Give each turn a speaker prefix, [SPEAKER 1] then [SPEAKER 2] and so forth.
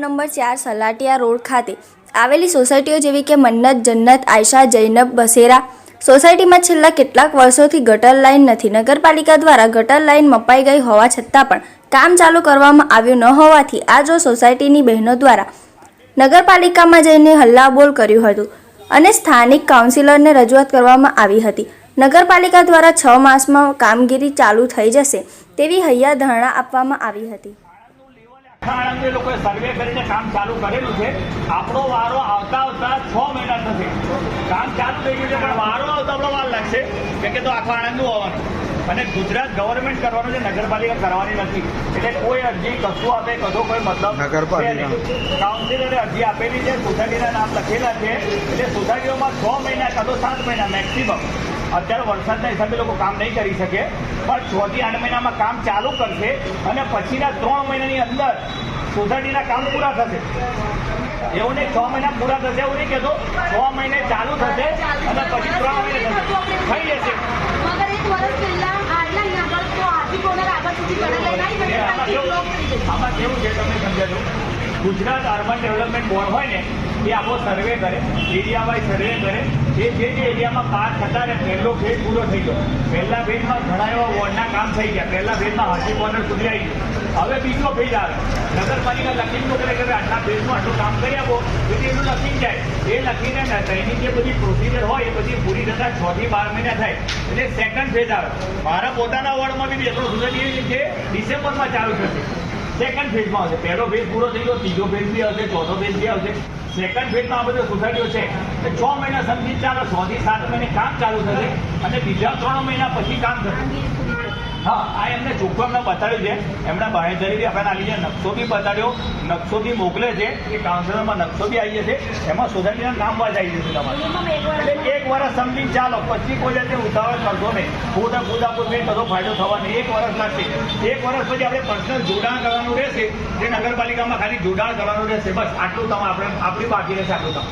[SPEAKER 1] Number ચાર સલાટિયા road ખાતે આવેલી સોસાયટીઓ જેવી કે મન્નત, જન્નત, આયશા, જૈનબ, બસેરા સોસાયટીમાં છેલ્લા કેટલાક વર્ષોથી ગટર લાઇન નથી. નગરપાલિકા દ્વારા ગટર લાઇન મપાઈ ગઈ હોવા છતાં પણ કામ ચાલુ કરવામાં આવ્યું ન હોવાથી આ જો સોસાયટીની બહેનો દ્વારા નગરપાલિકામાં જઈને હલ્લાબોલ કર્યું હતું અને સ્થાનિક કાઉન્સિલરને રજૂઆત કરવામાં આવી હતી. નગરપાલિકા દ્વારા છ માસમાં કામગીરી ચાલુ થઈ જશે તેવી હૈયા ધારણા આપવામાં આવી હતી.
[SPEAKER 2] આખા આણંદે લોકોએ સર્વે કરીને કામ ચાલુ કરેલું છે. આપણો વારો આવતા આવતા છ મહિના થશે. કામ ચાલુ થઈ ગયું છે પણ વારો આવતા આપણો વાર લાગશે. કેમ કે તો આખો આણંદનું હોવાનું. અને ગુજરાત ગવર્મેન્ટ કરવાનું છે નગરપાલિકા કરવાની નથી. એટલે કોઈ અરજી કશું આપે કશો કોઈ મતલબ. કાઉન્સિલરે અરજી આપેલી છે સોસાયટીના નામ લખેલા છે. એટલે સોસાયટીઓમાં છ મહિના કાં તો સાત મહિના મેક્સિમમ અત્યારે વરસાદના હિસાબે લોકો કામ નહીં કરી શકે. પણ છ થી આઠ મહિનામાં કામ ચાલુ કરશે અને પછીના ત્રણ મહિનાની અંદર સોસાયટીના કામ પૂરા થશે. એવું નહીં છ મહિના પૂરા થશે એવું નહીં કહેતો. છ મહિને ચાલુ થશે અને પછી ત્રણ મહિને થઈ જશે. આમાં કેવું છે તમને સમજાજો ગુજરાત અર્બન ડેવલપમેન્ટ બોર્ડ હોય ને, એ આપો સર્વે કરે એરિયા વાઇઝ સર્વે કરે. એ જે જે એરિયામાં પાસ થતા ને પહેલો ફેઝ પૂરો થઈ ગયો. પહેલા ફેઝમાં ઘણા એવા વોર્ડના કામ થઈ ગયા. પહેલા ફેઝમાં હાથી કોર્નર સુધી આવી ગયું. હવે બીજો ફેઝ આવે. નગરપાલિકા લખીને કરે કે આટલા ફેઝમાં આટલું કામ કરી આપો એટલે એનું લખીને જાય. એ લખીને ને જે બધી પ્રોસિજર હોય, એ બધી પૂરી થતા છ થી બાર મહિના થાય. એટલે સેકન્ડ ફેઝ આવે. મારા પોતાના વોર્ડમાં બી એટલો સુધી છે ડિસેમ્બરમાં ચાલુ થશે. સેકન્ડ ફેઝમાં આવશે પહેલો ફેઝ પૂરો થઈ ગયો, ત્રીજો ફેઝ બી આવશે ચોથો ફેઝ બી આવશે. સેકન્ડ ફેઝમાં આ બધો સોસાયટીઓ છે. એ છ મહિના સમજી ચાલો, છ થી સાત મહિને કામ ચાલુ થશે અને બીજા ત્રણ મહિના પછી કામ થશે. હા આ એમને ચોખ્ખું એમને બતાડ્યું છે. એમણે બાહેધરી બી આપણને આવી છે નકશો બી બતાડ્યો. નકશો બી મોકલે છે. એ કાઉન્સિલરમાં નકશો બી આવી જશે એમાં સોસાયટીના નામ વાજ આવી જશે તમારે.
[SPEAKER 3] એક વર્ષ
[SPEAKER 2] સમજી ચાલો પછી કોઈ જાતે ઉતાવળ કરશો નહીં. ખુદા ખુદા કોઈ કંઈ કશો ફાયદો થવાનો એક વર્ષ લાગશે. એક વર્ષ પછી આપણે પર્સનલ જોડાણ કરવાનું રહેશે. જે નગરપાલિકામાં ખાલી જોડાણ કરવાનું રહેશે. બસ આટલું તમે આપણે આપણી બાકી રહેશે આટલું કામ